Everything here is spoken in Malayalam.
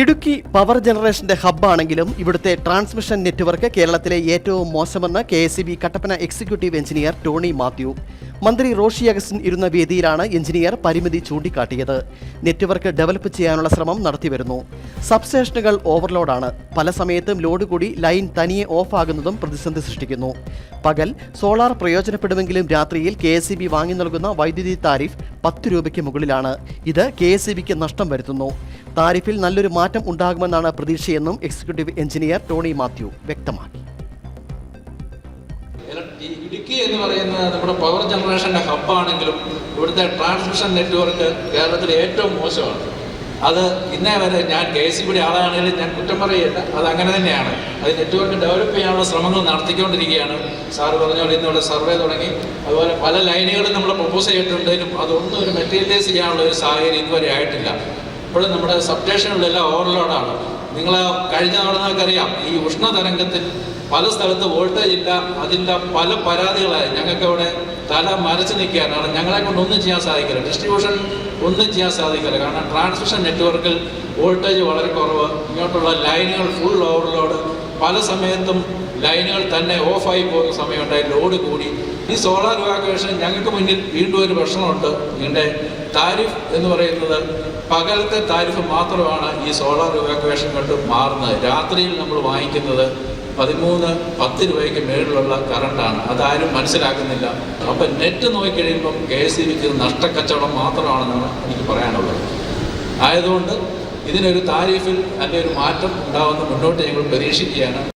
ഇടുക്കി പവർ ജനറേഷന്റെ ഹബ്ബാണെങ്കിലും ഇവിടുത്തെ ട്രാൻസ്മിഷൻ നെറ്റ്വർക്ക് കേരളത്തിലെ ഏറ്റവും മോശമെന്ന് K S B Kattappana executive engineer Tony Mathew. മന്ത്രി റോഷി അഗസ്റ്റിൻ ഇരുന്ന വേദിയിലാണ് എഞ്ചിനീയർ പരിമിതി ചൂണ്ടിക്കാട്ടിയത്. നെറ്റ്വർക്ക് ഡെവലപ്പ് ചെയ്യാനുള്ള ശ്രമം നടത്തിവരുന്നു. സബ്സ്റ്റേഷനുകൾ ഓവർലോഡാണ് പല സമയത്തും ലോഡ് കൂടി ലൈൻ തനിയെ ഓഫ് ആകുന്നതും പ്രതിസന്ധി സൃഷ്ടിക്കുന്നു. പകൽ സോളാർ പ്രയോജനപ്പെടുമെങ്കിലും രാത്രിയിൽ കെ എസ് വാങ്ങി നൽകുന്ന വൈദ്യുതി താരിഫ് പത്ത് രൂപയ്ക്ക് മുകളിലാണ്. ഇത് കെ എസ് നഷ്ടം വരുത്തുന്നു. താരിഫിൽ നല്ലൊരു മാറ്റം ഉണ്ടാകുമെന്നാണ് പ്രതീക്ഷയെന്നും എക്സിക്യൂട്ടീവ് എഞ്ചിനീയർ ടോണി മാത്യു വ്യക്തമാക്കി. ഇടുക്കി എന്ന് പറയുന്ന നമ്മുടെ പവർ ജനറേഷന്റെ ഹബ്ബാണെങ്കിലും ഇവിടുത്തെ ട്രാൻസ്മിഷൻ നെറ്റ്വർക്ക് കേരളത്തിൽ ഏറ്റവും മോശമാണ്. അത് ഇന്നേ വരെ ഞാൻ കെ സി ബിയുടെ ആളാണെങ്കിലും ഞാൻ കുറ്റം പറയില്ല. അത് അങ്ങനെ തന്നെയാണ്. അത് നെറ്റ്വർക്ക് ഡെവലപ്പ് ചെയ്യാനുള്ള ശ്രമങ്ങൾ നടത്തിക്കൊണ്ടിരിക്കുകയാണ്. സാറ് പറഞ്ഞ പോലെ ഇന്നിവിടെ സർവേ തുടങ്ങി. അതുപോലെ പല ലൈനുകളും നമ്മൾ പ്രപ്പോസ് ചെയ്തിട്ടുണ്ടെങ്കിലും അതൊന്നും ഒരു മെറ്റീരിയലൈസ് ചെയ്യാനുള്ള ഒരു സാഹചര്യം ഇതുവരെ ആയിട്ടില്ല. ഇപ്പോഴും നമ്മുടെ സബ്സ്റ്റേഷനുകളെല്ലാം ഓവർലോഡാണ്. നിങ്ങൾ കഴിഞ്ഞ തവണ നിങ്ങൾക്കറിയാം ഈ ഉഷ്ണതരംഗത്തിൽ പല സ്ഥലത്ത് വോൾട്ടേജ് ഇല്ല അതിന്റെ പല പരാതികളായി. ഞങ്ങൾക്ക് അവിടെ തല മരച്ച് നിൽക്കാനാണ് ഞങ്ങളെ കൊണ്ട് ഒന്നും ചെയ്യാൻ സാധിക്കില്ല. ഡിസ്ട്രിബ്യൂഷൻ ഒന്നും ചെയ്യാൻ സാധിക്കില്ല. കാരണം ട്രാൻസ്മിഷൻ നെറ്റ്വർക്കിൽ വോൾട്ടേജ് വളരെ കുറവ്. ഇങ്ങോട്ടുള്ള ലൈനുകൾ ഫുൾ ഓവർലോഡ് പല സമയത്തും ലൈനുകൾ തന്നെ ഓഫായി പോകുന്ന സമയമുണ്ടായി ലോഡ് കൂടി. ഈ സോളാർ വാക്കേഷൻ ഞങ്ങൾക്ക് മുന്നിൽ വീണ്ടും ഒരു പ്രശ്നമുണ്ട്. ഇതിന്റെ താരിഫ് എന്ന് പറയുന്നത് പകലത്തെ താരിഫ് മാത്രമാണ് ഈ സോളാർ വാക്കേഷൻ കൊണ്ട് മാറുന്നത്. രാത്രിയിൽ നമ്മൾ വാങ്ങിക്കുന്നത് പതിമൂന്ന് പത്ത് രൂപയ്ക്ക് മേളിലുള്ള കറണ്ടാണ്. അതാരും മനസ്സിലാക്കുന്നില്ല. അപ്പം നെറ്റ് നോക്കിക്കഴിയുമ്പം കെ എസ് സി ബിക്ക് നഷ്ടക്കച്ചവടം മാത്രമാണെന്നാണ് എനിക്ക് പറയാനുള്ളത്. ആയതുകൊണ്ട് ഇതിനൊരു താരിഫിൽ ഒരു മാറ്റം ഉണ്ടാവുമെന്ന് മുന്നോട്ട് ഞങ്ങൾ പ്രതീക്ഷിക്കുകയാണ്.